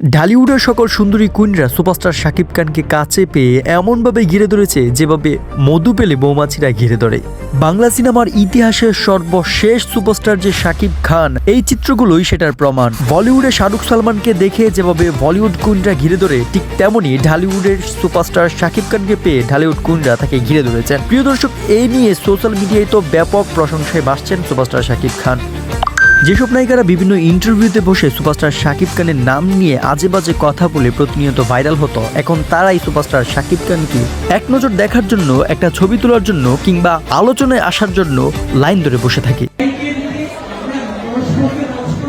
ঢালিউডের সকল সুন্দরী কুইনরা সুপারস্টার শাকিব খানকে কাছে পেয়ে এমনভাবে ঘিরে ধরেছে যেভাবে মধু পেলে মৌমাছিরা ঘিরে ধরে। বাংলা সিনেমার ইতিহাসের সর্বশেষ সুপারস্টার যে শাকিব খান, এই চিত্রগুলোই সেটার প্রমাণ। বলিউডে শাহরুখ সালমানকে দেখে যেভাবে বলিউড কুইনরা ঘিরে ধরে, ঠিক তেমনই ঢালিউডের সুপারস্টার শাকিব খানকে পেয়ে ঢালিউড কুইনরা তাকে ঘিরে ধরেছেন। প্রিয় দর্শক এই নিয়ে সোশ্যাল মিডিয়ায় তো ব্যাপক প্রশংসায় বাসছেন সুপারস্টার শাকিব খান। যেসব নায়িকারা বিভিন্ন ইন্টারভিউতে বসে সুপারস্টার শাকিব খানের নাম নিয়ে আজে বাজে কথা বলে প্রতিনিয়ত ভাইরাল হতো, এখন তারাই সুপারস্টার শাকিব খানকে এক নজর দেখার জন্য, একটা ছবি তোলার জন্য কিংবা আলোচনায় আসার জন্য লাইন ধরে বসে থাকে। যদি আমরা পরস্পরকে পরস্পর